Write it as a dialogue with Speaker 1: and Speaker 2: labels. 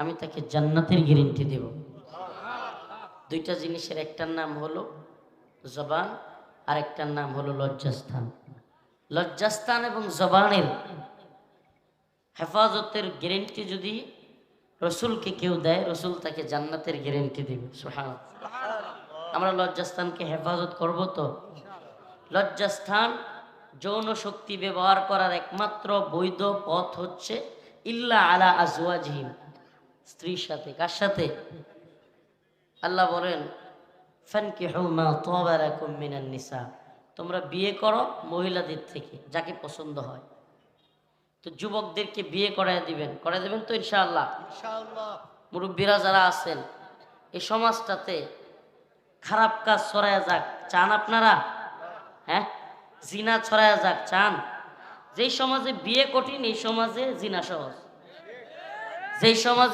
Speaker 1: আমি তাকে জান্নাতের গ্যারেন্টি দেব। দুইটা জিনিসের একটার নাম হলো জবান আর একটার নাম হলো লজ্জাস্থান। লজ্জাস্থান এবং জবানের হেফাজতের গ্যারেন্টি যদি রসুলকে কেউ দেয়, রসুল তাকে জান্নাতের গ্যারেন্টি দেবে। সুহান আমরা লজ্জাস্থানকে হেফাজত করব তো? লজ্জাস্থান যৌন শক্তি ব্যবহার করার একমাত্র বৈধ পথ হচ্ছে, ইল্লা আলা আজওয়াজহিম। স্ত্রীর সাথে কার সাথে? আল্লাহ বলেন ফানকিহু মা মিনান নিসা। তোমরা বিয়ে করো মহিলাদের থেকে যাকে পছন্দ হয়। তো যুবকদেরকে বিয়ে করায় দিবেন। করায় দিবেন তো ইনশাআল্লাহ। মুরব্বীরা যারা আছেন এই সমাজটাতে খারাপ কাজ ছড়ায় যাক। চান আপনারা? হ্যাঁ? জিনা ছড়ায় যাক চান? যেই সমাজে বিয়ে কঠিন এই সমাজে জিনা সহজ। যেই সমাজে